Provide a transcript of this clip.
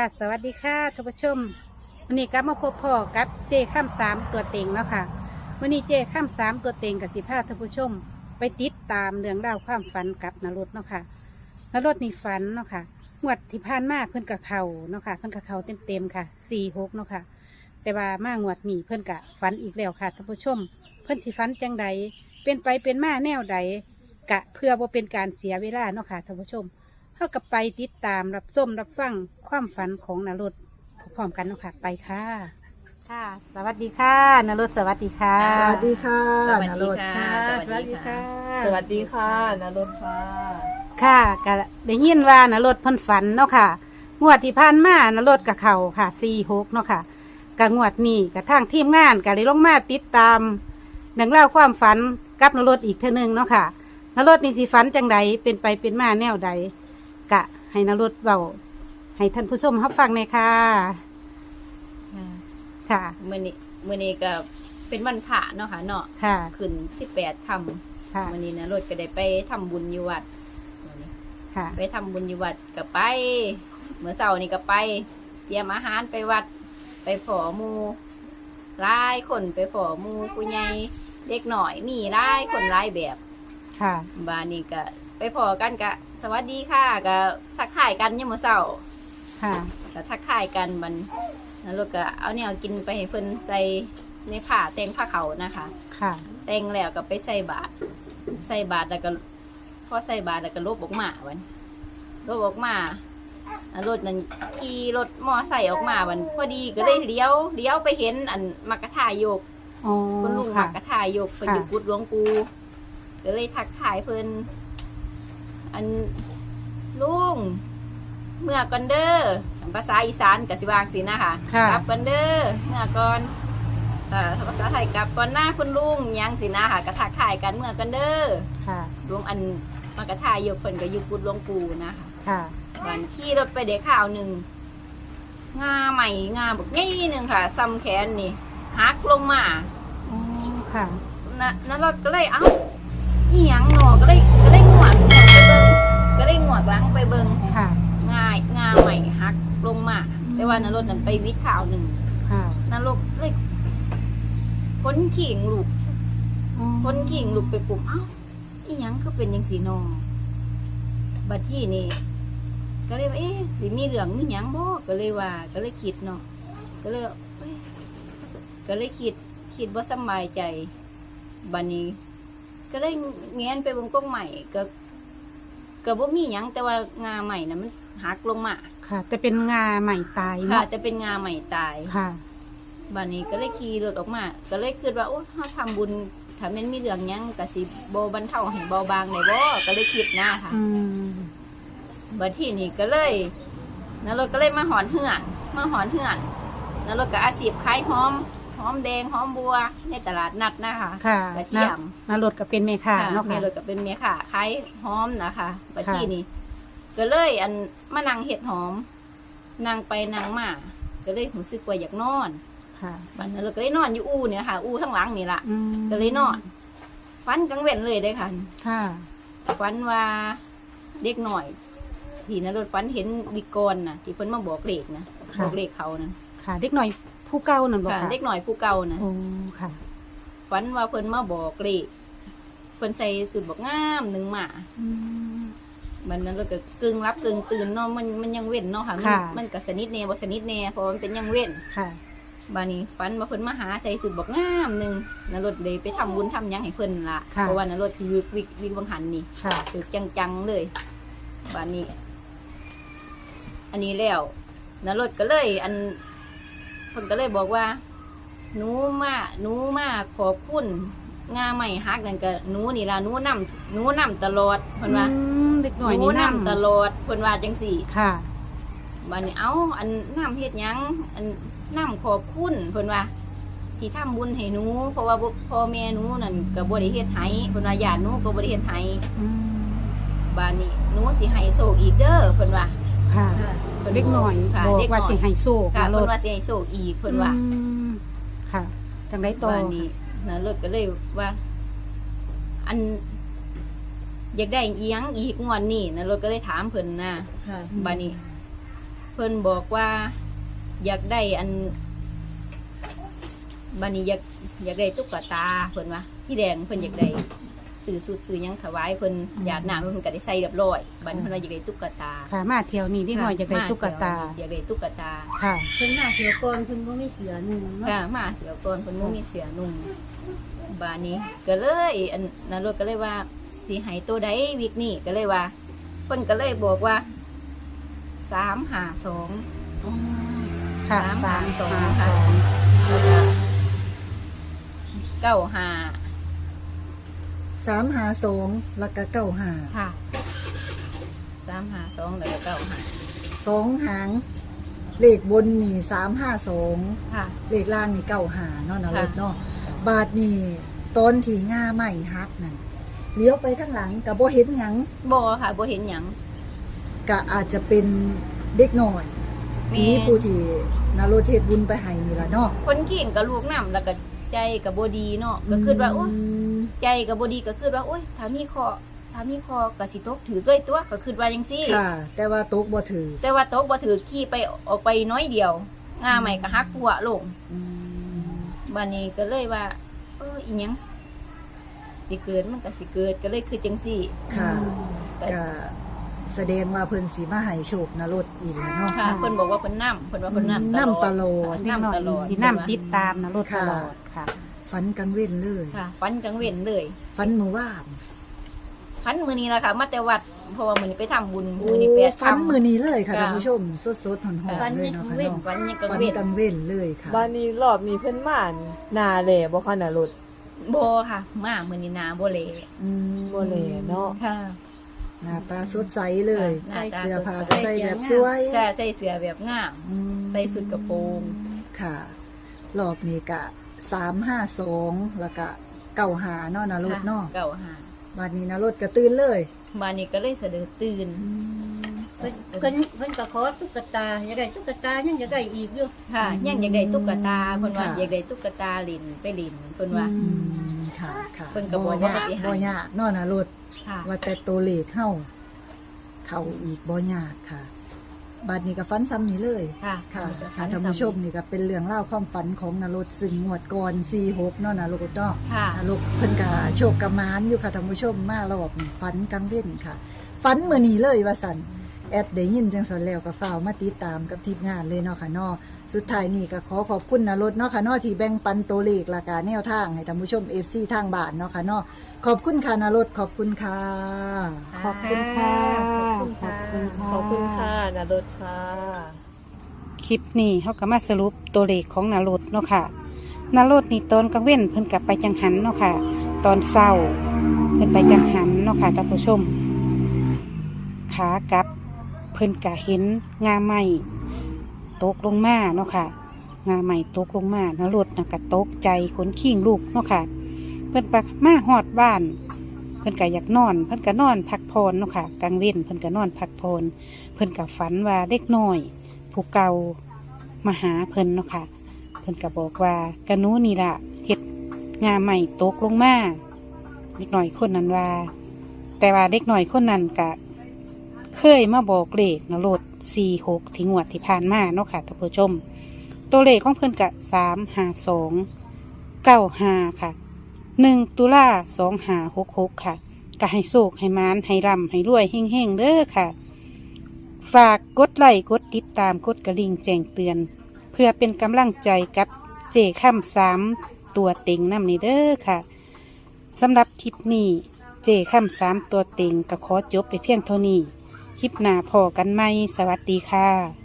ค่ะ สวัสดีค่ะท่านผู้ชมวันนี้กลับมาพบพ่อกับเจข้ามสามตัวเต็งเนาะค่ะวันนี้เจข้ามสามตัวเต็งกับสิพาท่านผู้ชม ไปติดตามเรื่องราวความฝันกับนรดเนาะค่ะนรดนี่ฝันเนาะค่ะงวดที่ผ่านมาเพื่อนกับเขาเนาะค่ะเพื่อนกับเขาเต็มๆค่ะสี่หกเนาะค่ะ แต่ว่ามางวดนี้เพื่อนกะฝันอีกแล้วค่ะท่านผู้ชม เพื่อนสิฝันจังใดเป็นไปเป็นมาแนวใดกะเพื่อบ่าเป็นการเสียเวลาเนาะค่ะท่านผู้ชม เท่ากับไปติดตามรับส้มรับฟังความฝันของนรดพร้อมกันเนาะค่ะไปค่ะ ค่ะ สวัสดีค่ะนรดสวัสดีค่ะสวัสดีค่ะสวัสนดีรสค่ะ สวัสดีค่ะ สวัสดีค่ะนรสค่ะค่ะก็ได้ยินว่านรดเพ่นฝันเนาะค่ะงวดที่ผ่านมานรดกับเขาค่ะสี่หกเนาะค่ะกับงวดนี้กับทางทีมงานก็เลยลงมาติดตามหนังเล่าวความฝันกับนรดอีกเท่านึงเนาะค่ะนรดนี่สิฝันจังใดเป็นไปเป็นมาแนวใด กะ ให้นรดเบาให้ท่านผู้ชมรับฟังในอยค่ะ ค่ะ มื่อนี้มื่อนี้ก็เป็นวันพระเนาะค่ะเนาะค่ะ ขึ้นสิบแปดคค่ะำมื่อนี้นะรถก็ได้ไปทำบุญอยู่วัดมื้อนี้ค่ะ ไปทำบุญอยู่วัดก็ไปเมื่อเช้านี้ก็ไปเตรียมอาหารไปวัด ไปผอหมูหลายคนไปผอหมูผู้ใหญ่เด็กหน่อยมีหลายคนหลายแบบ ค่ะ บานนี้ก็ ไปพอกันก็สวัสดีค่ะก็ทักทายกันยามมื้อเช้าค่ะก็ทักทายกันมันแล้วเราก็เอาเนี่ยกินไปให้เพิ่นใส่ในผ้าแต่งผ้าเขาวนะคะ ค่ะ แต่งแล้วก็ไปใส่บาตรใส่บาตรแล้วก็พอใส่บาตรแล้วก็ลบออกมาวันลบออกมาอ่ารถนั้นขี่รถมอไซค์ออกมาวันพอดีก็เลยเลี้ยวเลี้ยวไปเห็นอันมักกะทายกอ๋อคุณลุงมัค่ะ กกะทายกเพิ่นอยู่กุดหลวงปูก็เลยทักทายเพิ่น อันลุงเมื่อก่อนเด้อภาษาอีสานกับสิวางสินะคะค่ะ กลับก่อนเด้อเมื่อก่อนเอ่อภาษาไทยกลับก่อนหน้าคุณลุงยังสินะค่ะกระทักทายกันเมื่อก่อนเด้อค่ะลุงอันมากระทายกเพิ่นก็อยู่กุดหลวงปูนะคะ ค่ะ วันขี่รถไปเด็กข่าวหนึ่งงาใหม่งาบอกงี้หนึ่งค่ะซ้ำแขนนี่หักลงมาอ๋อ ค่ะ นะนั่นเราก็เลยเอ้าอีหยังหนอก็เลยก็เลยงวดงวดไปเบิง ก็เลยงวดหลังไปเบิงค่ะ ง่ายงาใหม่หัก ลงมาแต่ว่านรถนั้นไปวิทย์ข่าวหนึ่งค่ะนรกเลยพ้นขิงลูกอ๋อพ้นขิงลูกไปปลุกเอ้าอีหยังก็เป็นยังสีนอบัดที่นี่ก็เลยว่าเอ๊ะสิมีเหลืองมีหยังบ่ก็เลยว่า ก็เลยคิดเนาะก็เลยว่าเอ้ยก็เลยคิดคิดว่าสำบายใจบัดนี้ ก็เลยแงนไปเบนกล้องใหม่ก็ ก็บ่มีหยังแต่ว่างาใหม่นะมันหักลงมาค่ะ แต่เป็นงาใหม่ตายค่ะ เนาะจะเป็นงาใหม่ตายค่ะ บัดนี้ก็เลยขี่รถออกมา ก็เลยคิดว่าโอ้ถ้าทำบุญถ้าแมันมีเรื่องหยังก็สิบ่บรรเทาให้เบาบางได้บ่ก็เลยคิดนะค่ะ อืมบัดที่นี่ก็เลยนรถก็เลยมาหอนเหือนมาหอนเหือนนรถก็อาชีพขายหอมห อมแดงหอมบัวในตลาดนัดนะคะค่ะกระเทียมนารถก็เป็นเมค่ะค่ะเนาะแม่ค่ะรถก็เป็นเมียค่ะขายหอมนะคะบัดค่ะที่นี่ก็เลยอันมานั่งเห็ดหอมนั่งไปนั่งมาก็เลยรู้สึกว่าอยากนอนค่ะบัดนั้นเราก็เลยนอนอยู่อูเนี่ยค่ะ อูทั้างหลังนี่ละอืมก็เลยนอนฟันกังเว้นเลยได้อค่ะค่ะฟันว่าเด็กหน่อย ที่นรถฟันเห็นบิกรนะที่เพิ่นมาบอกเลขนะบค่ะอกเลขเขานะค่ะ เด็กหน่อย ผู้เก่านั่นบอกค่ะค่ะเด็กหน่อยผู้เก่านะโอ้ค่ะฟันว่าเพิ่นมาบอกเลขเพิ่นใส่สุดบอกงามหนึ่งหมาอืม มันนั้นเราก็กึ่งรับกึ่งตื่นเนาะมันมันยังเว้นเนาะค่ะมันค่ะ มันก็สนิทแน่บ่สนิทแน่เพราะมันเป็นยังเว้นค่ะ บานี้ฟันมาเพิ่นมาหาใส่สุดบอกงามหนึ่งนรถเลยไปทำบุญทำหยังให้เพิ่นละค่ะ เพราะว่านรถคือวิกวิกวิกบังหันนี่ ค่ะ ถือจังๆเลยบานนี้ อันนี้แล้วนรถก็เลย อัน เพิ่นก็เลยบอกว่าหนูมาหนูมาขอบคุณงาใหม่ฮักนั่นก็หนูนี่ล่ะหนูนำหนูนำตลอดเพิ่นว่าอืมเด็กหน่อยหนูนี่นำนำตลอดเพิ่นว่าจังสี่ค่ะบัดนี้เอ้าอันน้ำเฮ็ดหยังอันน้ำขอบคุณเพิ่นว่าที่ทำบุญให้หนูเพราะว่าบ่พ่อแม่หนูนั่นก็บ่ได้เฮ็ดให้เพิ่นว่าญาติหนูก็บ่ได้เฮ็ดให้อืมบัดนี้หนูสิให้โชคอีกเด้อเพิ่นว่า ค่ะพิ่เด็กหน่อยค่ะบอกเด็กว่าน้อยสิให้โซ่ค่ะนารเพิ่ถนว่าสิให้โชคอีกเพิ่นว่าอืมค่ะจังได้โตบัดนี้นะเลิกก็เลยว่า อัน อยากได้อีหยังอีกงวดนี้นะรถก็เลยถามเพิ่นนะ ค่ะบัดนี้เพิ่นบอกว่าอยากได้อันบันนี้อยากอยากได้ตุ๊กตาเพิ่นว่าที่แดงเพิ่นอยากได้ สื่อสุดสื่อหยังถวายเพิ่นหยาดน้ำเพิ่นก็ได้ใส่เรียบร้อยบัดนเพิ่นว่าอยากได้ตุ๊กตาค่ะมาเที่ยวนี้เด็กน้อยจะได้ตุ๊กตา อยากได้ตุ๊กตาค่ะเพิ่นหน้าเสือก่อนเพิ่นบ่มีเสือหนึ่งเนาะค่ะมาเสือก่อนเพิ่นบ่มีเสือนุ่งบานนี้ก็เลยอันนั้นรถก็เลยว่าสิให้ตัวใดวิกนี้ก็เลยว่าเพิ่นก็เลยบอกว่าสามหาสองค่ะสาสามมสองห้าค่ะสองแล้วก็เก้าหา สามหาสองแล้วก็เก้าหาค่ะสามหาสองแล้วก็เก้าหาสองหาง เลขบนนี่สามห้าสองค่ะ เลขล่างนี่เก้าหาเนาะนะค่ะรถเนาะบาทนี่ต้นที่ง่าใหม่ฮักนั่นเลี้ยวไปข้างหลังกับบ่เห็นหยังบ่ค่ะบ่เห็นหยังก็อาจจะเป็นเด็กหน่อยแม่ผีผู้ที่นารถเทศบุญไปให้นี่ล่ะเนาะ คนขิงกับลูกน้ำแล้วก็ใจกับบ่ดีเนาะก็คือว่าโอ้ม ใจกับบดีก็คือว่าโอ้ยถ้ามีคอถ้ามีคอกสิตกถือด้วยตัวก็คือว่าจังซี่ค่ะ แต่ว่าตกบ่ถือ แต่ว่าตกบ่ถือขี่ไปออกไปน้อยเดียวงาใหม่ก็หักหัวลงอืมบัดนี้ก็เลยว่า เอออีหยังสิเกิดมันก็สิเกิดก็เลยคือจังซี่ ค่ะก็ก็แสดงว่าเพิ่นสิมาให้โชคนารถอีกแล้วเนาะค่ะเพิ่นบอกว่าเพิ่นนํเพิ่นว่าเพิ่นนํนำตลอดเด็กน้อยตลอดสีน้ำติดตามนะรถตลอดค่ะ ฝันกลางเว้นเลยค่ะฟันกลางเว้นเลยฝันเมื่อวานฟันมื้อนี้ล่ะค่ะ มาแต่วัดเพราะว่ามื้อนี้ไปทำบุญมื้อนี้แปดฝันค่ำมือนี้เลยค่ะค่ะ ท่านผู้ชมสดๆหอนๆเลยเนาะค่ะเนาะฟันยังกลางฝันเว้นกลางเว้นเลยค่ะบ้านนี้รอบนี้เพิ่นมาหนาแหล่บ่คะน่ะรถบ่ค่ะ มามื้อนี้นาบ่เละอืมบ่แหล่เนาะ ค่ะ หน้าตาสดใสเลยหน้าตาเสื้อผ้าสดก็ใสใส่แบบสวยใช่ใส่เสื้อแบบงาม อืมใส่สุดกระโปรง ค่ะรอบนี้กะ สามห้าสองแล้วก็เก่าหาเนาะนะรถเนาะเก่าหาบัดนี้นะรถก็ตื่นเลยบ้านนี้ก็เลยเสดอตื่นเพิ่นเพิ่นเพิ่นก็ขอตุ๊กตาอยากได้ตุ๊กตายังอยากได้อีกอยู่ค่ะยังอยากได้ตุ๊กตาเพิ่นว่าค่ะอยากได้ตุ๊กตาลินไปลินเพิ่นว่าอืมค่ะค่ะเพิ่นก็บอกว่าบ่ยากสิให้บ่ยากเนาะนะรถค่ะว่าแต่ตัวเลขเข้าเข้าอีกบ่ยากค่ะ บัดนี้ก็ฟันซ้ำนี้เลยค่ะค่ะก็ค่ะท่านผู้ชมนี่ก็เป็นเรื่องเล่าวความฝันของนรกซึ่งงวดก่อน46เนาะนรกเนาะค่ะ นรกเพิ่นก็โชคกระมานอยู่ค่ะท่านผู้ชมมารอบนี้ฝันกลางเว้นค่ะ ฝันมื้อนี้เลยว่าซั่น แอดได้ยินจังซั่นแล้วก็ฟ้าวมาติดตามกับทีมงานเลยเนาะค่ะเนาะสุดท้ายนี่ก็ขอขอบคุณนรกเนาะค่ะเนาะที่แบ่งปันตัวเลขและกาแนวทางให้ท่านผู้ชม FC ทางบ้านเนาะค่ะเนาะขอบคุณค่ะนรกขอบคุณค่ะขอบคุณค่ะ ขอบคุณค่ะ ขอบคุณค่ะน่ะรถค่ะ คลิปนี้เขาก็มาสรุปตัวเลขของนารดเนาะค่ะนารดนี่ตอนกลางเว้นเพิ่นกลับไปจังหันเนาะค่ะ ตอนเศร้า เพิ่นไปจังหันเนาะค่ะท่านผู้ชมขากลับ เพิ่นกะเห็นงาใหม่ตกลงมาเนาะค่ะ งาใหม่ตกลงมานารดนะกะตกใจขนขิงลูกเนาะค่ะ เพิ่นไปมาหอดบ้าน เพิ่นกะอยากนอน เพิ่นกะนอนพักพรเนาะค่ะกลางเว้นเพิ่นกะนอนพักพรเพิ่นกะฝันว่าเด็กน้อย ผู้เก่ามาหาเพิ่นเนาะค่ะ เพิ่นก็บอกว่ากะนู้นี่ละเฮ็ดงาใหม่ตกลงมาเด็กหน่อยคนนั้นว่า แต่ว่าเด็กหน่อยคนนั้นกะ เคยมาบอกเลขนะโลดสี่หกที่งวดที่ผ่านมาเนาะค่ะท่านผู้ชม ตัวเลขของเพิ่อนกะสามห้าสองเก้าห้าค่ะหนึ่งตุลาสองห้าหกหกค่ะก็ให้โศกให้มานให้ร่ำให้รวยเฮงๆเด้อค่ะ ฝากกดไลค์กดติดตามกดกระลิ่งแจ้งเตือน เพื่อเป็นกำลังใจกับเจข้ามสามตัวเต็งนำนี้เด้อค่ะสำหรับทริปนี้เจข้ามสามตัวเต็งก็ขอจบไปเพียงเท่านี้ ลิปหน้าพอกันไหมสวัสดีค่ะ